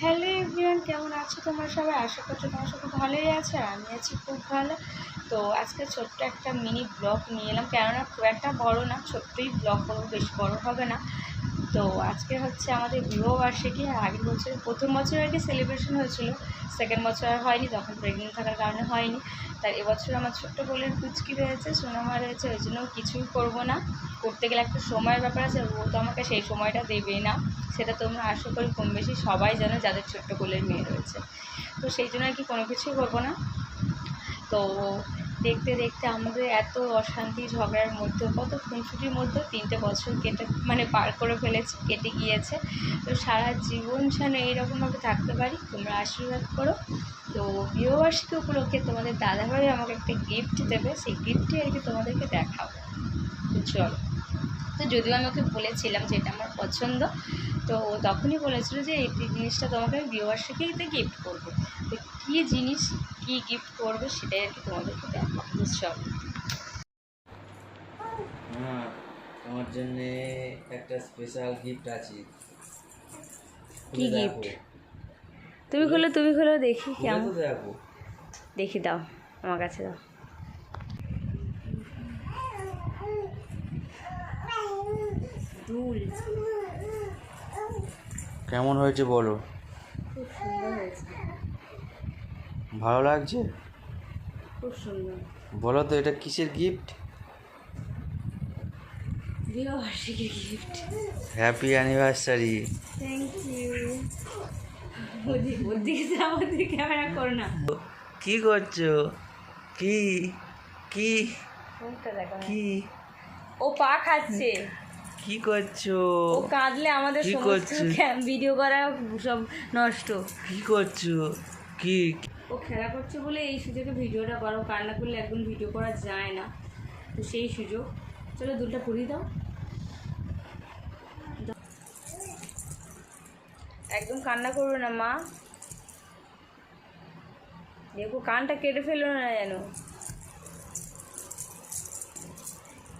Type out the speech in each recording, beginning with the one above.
Hello everyone, কেমন আছো তোমরা সবাই? আশা করছ তোমার সাথে ভালোই আছে আর আমি আছি খুব ভালো। তো আজকে ছোট্ট একটা মিনি ব্লগ নিয়ে এলাম, কেননা খুব একটা বড় না, ছোট্টই ব্লগ করব, বেশ বড় হবে না। তো আজকে হচ্ছে আমাদের বিবাহবার্ষিকী আর আগের বছর প্রথম বছর আর কি সেলিব্রেশন হয়েছিল। সেকেন্ড বছর আর হয়নি, তখন প্রেগনেন্ট থাকার কারণে হয়নি। তাই এবছর আমার ছোট্ট বোনের কুচকি রয়েছে, সোনামা রয়েছে, ওই জন্য কিছুই করব না। করতে গেলে একটা সময়ের ব্যাপার আছে, ও তো আমাকে সেই সময়টা দেবে না। সেটা তোমরা আশা করি কম বেশি সবাই জানো, যাদের ছোট্ট কোলের মেয়ে রয়েছে। তো সেই জন্য আর কি কোনো কিছুই করব না। তো দেখতে দেখতে আমাদের এত অশান্তি ঝগড়ার মধ্যে, কত খুনসুটির মধ্যে তিনটে বছর কেটে মানে পার করে ফেলেছে, কেটে গিয়েছে। তো সারা জীবন যেন এইরকমভাবে থাকতে পারি, তোমরা আশীর্বাদ করো। তো বিবাহবার্ষিকী উপলক্ষে তোমাদের দাদাভাই আমাকে একটা গিফট দেবে, সেই গিফটটি আর কি তোমাদেরকে দেখাবো। তো চলো। তো যদিও আমি ওকে বলেছিলাম যে এটা আমার পছন্দ, তো ও তখনই বলেছিল যে এই জিনিসটা তোমাকে আমি বিবাহবার্ষিকীতে গিফট করব। তো কী জিনিস, কী গিফট করবে সেটাই আর কি তোমাদেরকে দেখাবো। হ্যাঁ তোমার জন্য একটা স্পেশাল গিফট আছে। কি গিফট তুমি খোলো তুমি খোলো দেখি কেমন। দেখি। দাও আমার কাছে দাও। কেমন হয়েছে বলো? খুব সুন্দর হয়েছে। ভালো লাগছে? খুব সুন্দর। বলো তো এটা কিসের gift বিবাহবার্ষিকী gift happy anniversary thank you ওদিকে যাও ওদিকে ক্যামেরা করো না। কি করছ? কি? কি। কি? ও পা খাচ্ছে। কি করছ? ও কাঁদলে আমাদের কি সমস্ত ভিডিও করা সব নষ্ট। কি করছ? কি? ও খেলা করছে বলে এই সুযোগে ভিডিওটা করো। কান্না করলে একদম ভিডিও করা যায় না। তো সেই সুযোগ। চলো দুলটা পুরি দাও। দাও। একদম কান্না করবে না, মা। দেখো, কানটা কেটে ফেলো না যেন।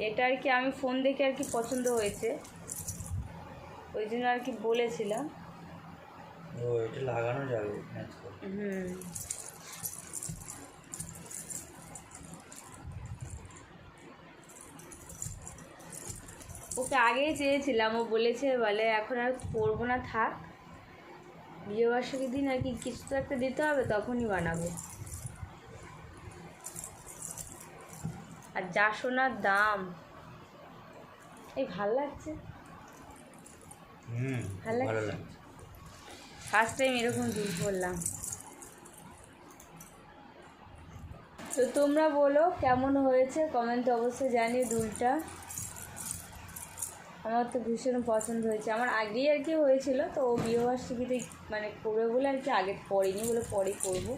এটা আর কি আমি ফোন দেখে আর কি পছন্দ হয়েছে। ওই জন্য আর কি বলেছিলাম। ও এটা লাগানো যাবে হুম। ওকে আগেই চেয়েছিলাম ও বলেছে বলে এখন আর করব না থাক। বিয়েবার্ষিকীর দিন আর কি কিছু তো একটা দিতে হবে তখনই বানাবো। আর যা সোনার দাম। এই ভালো লাগছে। হুম ভালো লাগছে? ফার্স্ট টাইম এরকম দুধ করলাম তো তোমরা বলো, কেমন হয়েছে? কমেন্টে অবশ্যই জানিয়ে দুলটা আমার তো ভীষণ পছন্দ হয়েছে। আমার আগেই আর কি হয়েছিল, তো বিয়েবার্ষিকীতে মানে করবে বলে আর কি আগে পড়িনি বলে পরে করব।